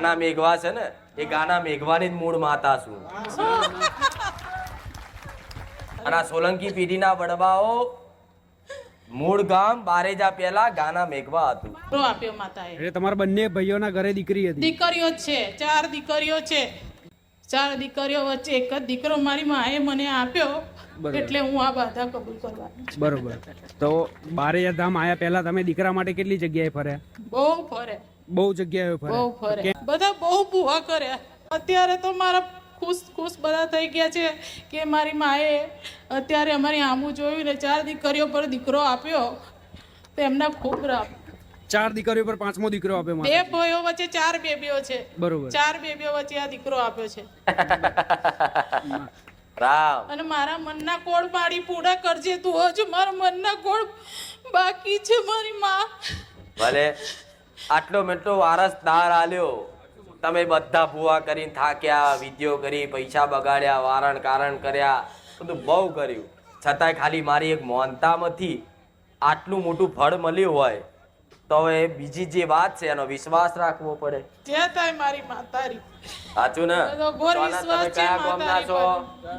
ગાના મેઘવા છે ને એ ગાના મેઘવાની જ મૂળ માતા છું. અને સોલંકી પેઢીના વડવાઓ મૂળ ગામ બારેજા પહેલા ગાના મેઘવા હતું. તો આપ્યો માતાએ. એટલે તમારા બંને ભાઈઓના ઘરે દીકરી હતી. દીકરીઓ છે ચાર દીકરીઓ છે. ચાર દીકરીઓ વચ્ચે એક જ દીકરો મારી માએ મને આપ્યો એટલે હું આ બાધા કબૂલ કરવાની બરોબર. તો બારેજા ધામ આયા પહેલા તમે દીકરા માટે કેટલી જગ્યાએ ફર્યા? બહુ ફરે બહુ જગ્યાએ બહુ ફરે. બધા બહુ ભૂહા કર્યા અત્યારે તો મારા ખુશ ખુશ બધા થઈ ગયા છે કે મારી માએ અત્યારે અમારી આમું જોયું ને ચાર દીકરીઓ પર દીકરો આપ્યો. તો એમના ખૂબ રામ ચાર દીકરીઓ પર પાંચમો દીકરો આપ્યો બે ભાઈઓ વચ્ચે ચાર બેબીઓ છે. બરોબર. ચાર બેબીઓ વચ્ચે આ દીકરો આપ્યો છે. રામ અને મારા મનના કોળ પાડી પૂરા કરજે તું. હજુ મારા મનના કોળ બાકી છે મારી માં. ભલે. આટલો મેટલો વારસ દાર આલ્યો. તમે બધા ભૂવા કરીને થાક્યા વિધિઓ કરી પૈસા બગાડ્યા વારણ કારણ કર્યા બધું બહુ કર્યું. છતાંય ખાલી મારી એક મોનતામાંથી આટલું મોટું ફળ મળ્યું હોય તો એ બીજી જે વાત છે એનો વિશ્વાસ રાખવો પડે. જે થાય મારી સાચું ને? ઘોર વિશ્વાસ છે ગામના છો?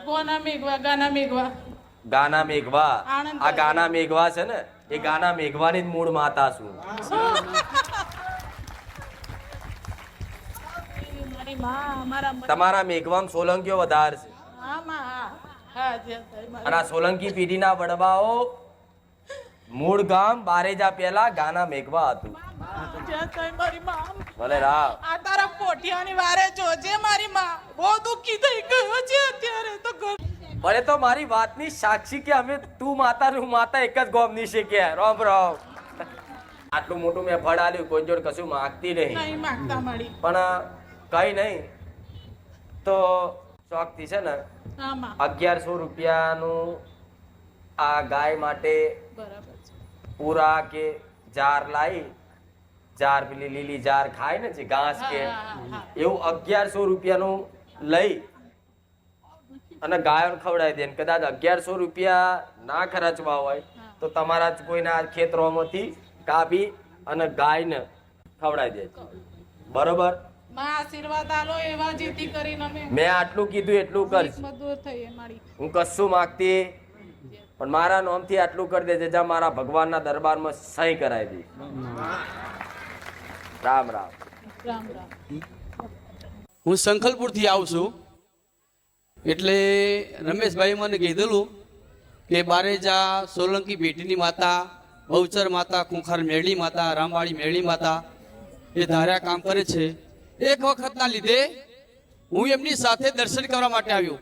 ગોના મેઘવા ગાના મેઘવા. ગાના મેઘવા. આ ગાના મેઘવા છે ને? એ ગાના મેઘવાની જ મૂળ માતા છું મારી માં મારા મન- તમારા મેઘવામાં સોલંકીઓ વધારે છે. અને આ સોલંકી પેઢીના વડવાઓ મૂળ ગામ બારેજા પેલા ગાના મેઘવા હતું. ભલે રામ. આ તારા પોઠિયાની વારે જોજે મારી માં. બહુ દુઃખી થઈ ગયો છે અત્યારે તો ઘર તો મારી વાતની સાક્ષી કે અમે તું માતા હું માતા એક જ ગોમની છે કે. રોમ રોમ. આટલું મોટું મેં ફળ આલ્યું કોઈ જોડે કશું માંગતી નહીં. નહીં માગતા પણ કઈ નહીં. તો શોખથી છે ને અગિયારસો રૂપિયાનું આ ગાય માટે પૂરા કે જાર લાવી જાર પેલી લીલી જાર ખાય ને જે ઘાસ કે. એવું અગિયારસો રૂપિયાનું લઈ અને ગાયો ખવડાવી દે. કદાચ અગિયારસો રૂપિયા ના ખર્ચવા હોય તો તમારા જ કોઈના ખેતરોમાંથી કાપી અને ગાયને ખવડાવી દે. બરોબર? માં આટલું કીધું એટલું કરીશ હું કશું માગતી પણ મારા નોમથી આટલું કરી દેજે જ્યાં મારા ભગવાનના દરબારમાં સહી કરાવી દી. રામ રામ. રામ રામ. હું સંખલપુરથી આવું છું. એટલે રમેશભાઈ મને કીધેલું કે બારેજા સોલંકી ભેટીની માતા બહુચર માતા કુંખાર મેળી માતા રામવાળી મેળી માતા એ ધાર્યા કામ કરે છે. એક વખતના લીધે હું એમની સાથે દર્શન કરવા માટે આવ્યો.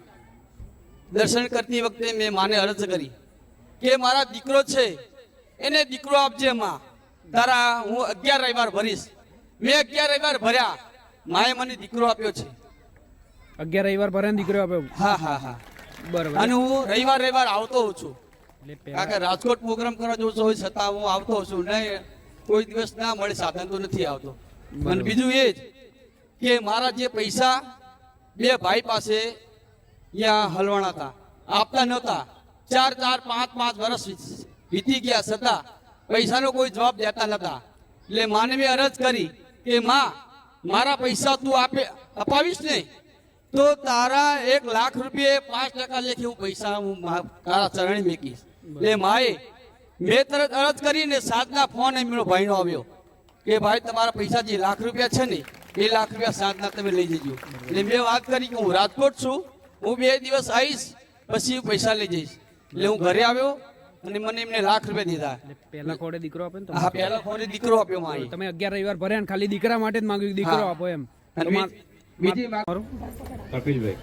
દર્શન કરતી વખતે મેં માને અરજ કરી કે મારા દીકરો છે એને દીકરો આપજે માં. તારા હું અગિયાર રવિવાર ભરીશ. મેં અગિયાર રવિવાર ભર્યા. માએ મને દીકરો આપ્યો છે. અગિયાર રવિવાર ભર્યા દીકરો આપ્યો? હા હા હા. બરાબર. અને હું રવિવાર રવિવાર આવતો હોઉં છું. કારણ કે રાજકોટ પ્રોગ્રામ કરવા જવું હોય છતાં હું આવતો છું. નહીં કોઈ દિવસ ના મળે સાધન તો નથી આવતો. અને બીજું એ જ કે મારા જે પૈસા બે ભાઈ પાસે ત્યાં હલવાણા હતા. આપતા નહોતા. ચાર ચાર, પાંચ પાંચ વર્ષ વીતી ગયા છતાં પૈસાનો કોઈ જવાબ દેતા નહોતા. એટલે માને મેં અરજ કરી કે, માં, મારા પૈસા તું આપે, અપાવીશ ને? તો તારા એક લાખ રૂપિયે પાંચ ટકા લેખી હું પૈસા હું તારા ચરણે મેકીશ. એટલે માએ મેં તરત અરજ કરીને સાતના ફોન એમનો ભાઈનો આવ્યો કે, ભાઈ, તમારા પૈસા જે લાખ રૂપિયા છે ને એ લાખ રૂપિયા સાંજના તમે લઈ જજો. એટલે મેં વાત કરી કે હું રાજકોટ છું હું બે દિવસ આવીશ પછી પૈસા લઈ જઈશ. એટલે હું ઘરે આવ્યો અને મને એમને લાખ રૂપિયા દીધા. પહેલા ખોડે દીકરો આપે ને હા તમે પહેલા ખોડે દીકરો આપ્યો માએ. તમે અગિયાર રવિવાર ભર્યા ને ખાલી દીકરા માટે જ માંગ્યું દીકરો આપો એમ. બીજી કપિલભાઈ